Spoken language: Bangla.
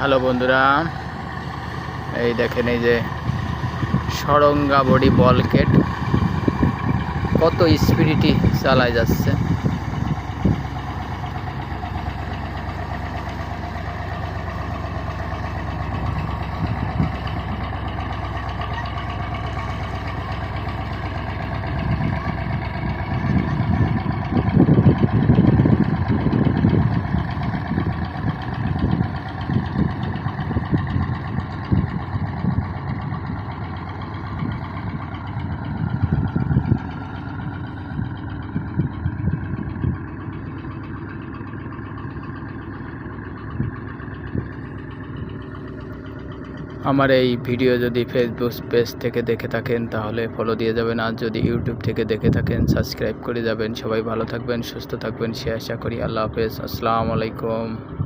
হ্যালো বন্ধুরা এই দেখেন এই যে সরঙ্গা বডি বলকেট কত স্পিরিটি চালায় যাচ্ছে। আমার এই ভিডিও যদি ফেসবুক পেজ থেকে দেখে থাকেন, তাহলে ফলো দিয়ে যাবেন। আর যদি ইউটিউব থেকে দেখে থাকেন সাবস্ক্রাইব করে যাবেন। সবাই ভালো থাকবেন, সুস্থ থাকবেন, সে আশা করি। আল্লাহ হাফেজ। আসসালামু আলাইকুম।